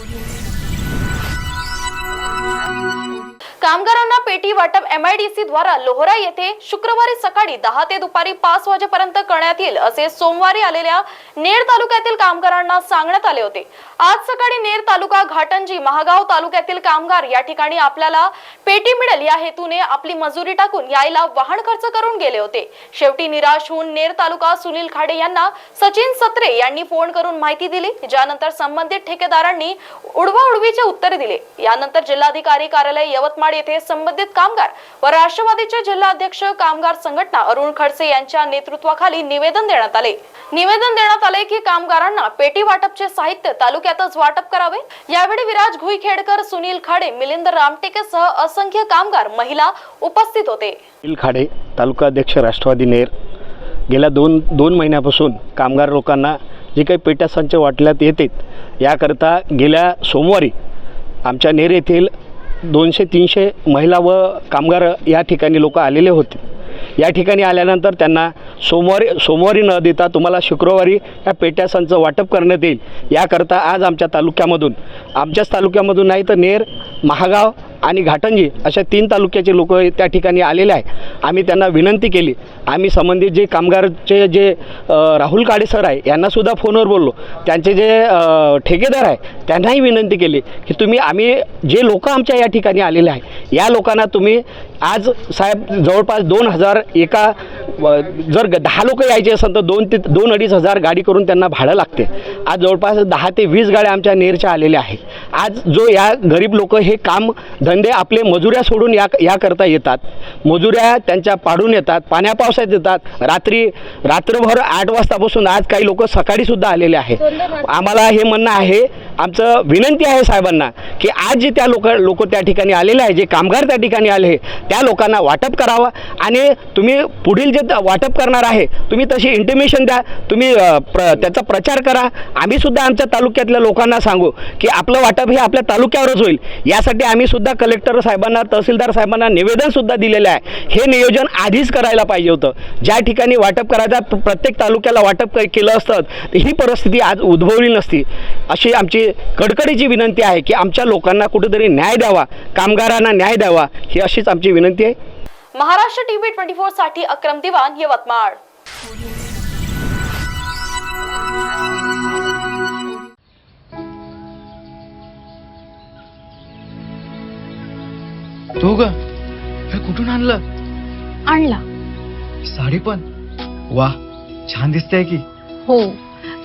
audio कामगारांना पेटी वाटप एमआयडीसी द्वारा लोहरा येथे शुक्रवारी सकाळी दहा ते दुपारी पाच वाजेपर्यंत करण्यात येईल असे सोमवारी आलेल्या नेर तालुक्यातील कामगारांना सांगण्यात आले होते. आज सकाळी नेर तालुका घाटंजी महागाव तालुक्यातील कामगार या ठिकाणी आपल्याला पेटी मिळेल. या हेतूने आपली मजुरी टाकून यायला वाहन खर्च करून गेले होते. शेवटी निराश होऊन नेर तालुका सुनील खाडे यांना सचिन सत्रे यांनी फोन करून माहिती दिली ज्यानंतर संबंधित ठेकेदारांनी उडवाउडवीचे उत्तर दिले. यानंतर जिल्हाधिकारी कार्यालय यवतमाळ येथे संबंधित कामगार व राष्ट्रवादीचे जिल्हाध्यक्ष कामगार संघटना अरुण खडसे यांच्या नेतृत्वाखाली निवेदन देण्यात आले. निवेदन देण्यात आले की कामगारांना पेटी वाटपचे साहित्य तालुक्यातच वाटप करावे. यावेळी विराज घुईखेडकर सुनील खाडे मिलिंद रामटेकेसह असंख्य कामगार महिला उपस्थित होते. खाडे तालुका अध्यक्ष राष्ट्रवादी नेर. गेल्या दोन दोन महिन्यापासून कामगार लोकांना जे काही पेट्या संच वाटल्यात येते याकरता गेल्या सोमवारी आमच्या नेर येथील दोनशे तीनशे महिला व कामगार या ठिकाणी लोक आलेले होते. या ठिकाणी आल्यानंतर त्यांना सोमवारी सोमवारी न देता तुम्हाला शुक्रवारी या पेट्यासांचं वाटप करण्यात येईल. याकरता आज आमच्या तालुक्यामधून आमच्याच तालुक्यामधून नाही तर नेर महागाव आणि घाटंजी अशा तीन तालुक्याचे लोक त्या ठिकाणी आलेले आहे. आम्ही त्यांना विनंती केली. आम्ही संबंधित जे कामगारचे जे राहुल काडे सर आहे यांनासुद्धा फोनवर बोललो. त्यांचे जे ठेकेदार आहे त्यांनाही विनंती केली की तुम्ही आम्ही जे लोक आमच्या या ठिकाणी आलेले आहे या लोकांना तुम्ही आज साहेब जवळपास दोन हजार एका जर ग- दहा लोक यायचे असेल तर दोन ते दोन अडीच हजार गाडी करून त्यांना भाडं लागते. आज जवळपास दहा ते वीस गाड्या आमच्या नेरच्या आलेल्या आहे आज जो या गरीब लोक हे काम धंदे आपले मजुऱ्या सोडून या याकरता येतात. मजुऱ्या त्यांच्या पाडून येतात पाण्या पावसात येतात रात्री रात्रभर आठ वाजतापासून आज काही लोक सकाळीसुद्धा आलेले आहे आम्हाला हे म्हणणं आहे आमचं विनंती आहे साहेबांना की आज जे त्या लोक लोक त्या ठिकाणी आलेले आहे जे कामगार त्या ठिकाणी आले त्या लोकांना वाटप करावं आणि तुम्ही पुढील जे वाटप करणार आहे तुम्ही तशी इंटिमेशन द्या तुम्ही प्र त्याचा प्रचार करा. आम्ही सुद्धा आमच्या तालुक्यातल्या लोकांना सांगू की आपलं वाटप हे आपल्या तालुक्यावरच होईल. यासाठी आम्ही सुद्धा कलेक्टर साहेबांना तहसीलदार साहेबांना निवेदन सुद्धा दिलेलं आहे. हे नियोजन आधीच करायला पाहिजे होतं. ज्या ठिकाणी वाटप करायचा प्रत्येक तालुक्याला वाटप केलं असतं ही परिस्थिती आज उद्भवली नसती. अशी आमची कडकडीची विनंती आहे की आमच्या लोकांना कुठेतरी न्याय द्यावा कामगारांना न्याय द्यावा ही अशीच आमची विनंती आहे. महाराष्ट्र टीव्ही ट्वेंटी फोरसाठी अक्रम दिवाण यवतमाळ तू ग हे कुठून आणलं? आणला. साडी पण? वा छान दिसतेय की. हो.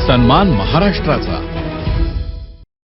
सन्मान महाराष्ट्राचा.